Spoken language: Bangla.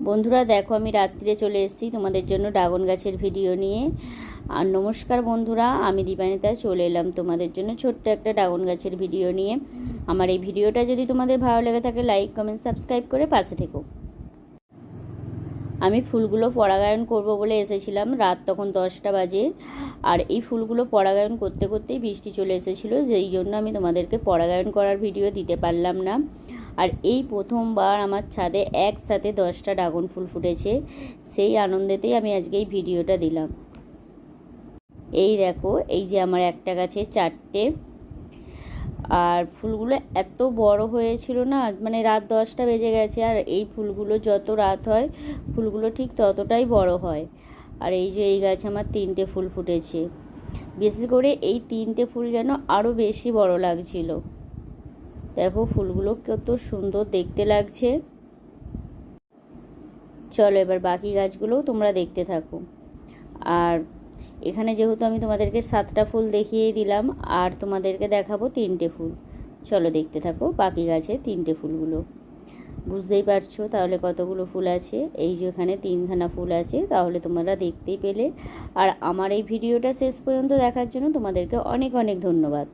বন্ধুরা, দেখো আমি রাত্রিরে চলে এসেছি তোমাদের জন্য ড্রাগন গাছের ভিডিও নিয়ে। আর নমস্কার বন্ধুরা, আমি দীপানিতা, চলে এলাম তোমাদের জন্য ছোট্ট একটা ড্রাগন গাছের ভিডিও নিয়ে। আমার এই ভিডিওটা যদি তোমাদের ভালো লেগে থাকে লাইক কমেন্ট সাবস্ক্রাইব করে পাশে থেকো। আমি ফুলগুলো পরাগায়ন করব বলে এসেছিলাম রাত তখন দশটা বাজে। আর এই ফুলগুলো পরাগায়ন করতে করতেই বৃষ্টি চলে এসেছিল, যেই জন্য আমি তোমাদেরকে পরাগায়ন করার ভিডিও দিতে পারলাম না। আর এই প্রথমবার আমার ছাদে একসাথে দশটা ড্রাগন ফুল ফুটেছে, সেই আনন্দেতেই আমি আজকে এই ভিডিওটা দিলাম। এই দেখো, এই যে আমার একটা গাছে চারটে। আর ফুলগুলো এত বড় হয়েছিল না মানে রাত দশটা বেজে গেছে, আর এই ফুলগুলো যত রাত হয়, ফুলগুলো ঠিক ততটাই বড় হয়। আর এই যে এই গাছে আমার তিনটে ফুল ফুটেছে। বিশেষ করে এই তিনটে ফুল যেন আরও বেশি বড় লাগছিল। দেখো ফুলগুলো কত সুন্দর দেখতে লাগছে। চলো এবার বাকি গাছগুলোও তোমরা দেখতে থাকো। আর এখানে যেহেতু আমি তোমাদেরকে সাতটা ফুল দেখিয়েই দিলাম, আর তোমাদেরকে দেখাবো তিনটে ফুল। চলো দেখতে থাকো বাকি গাছে তিনটে ফুলগুলো। বুঝতেই পারছ তাহলে কতগুলো ফুল আছে? এই যে এখানে তিনখানা ফুল আছে, তাহলে তোমরা দেখতেই পেলে। আর আমার এই ভিডিওটা শেষ পর্যন্ত দেখার জন্য তোমাদেরকে অনেক অনেক ধন্যবাদ।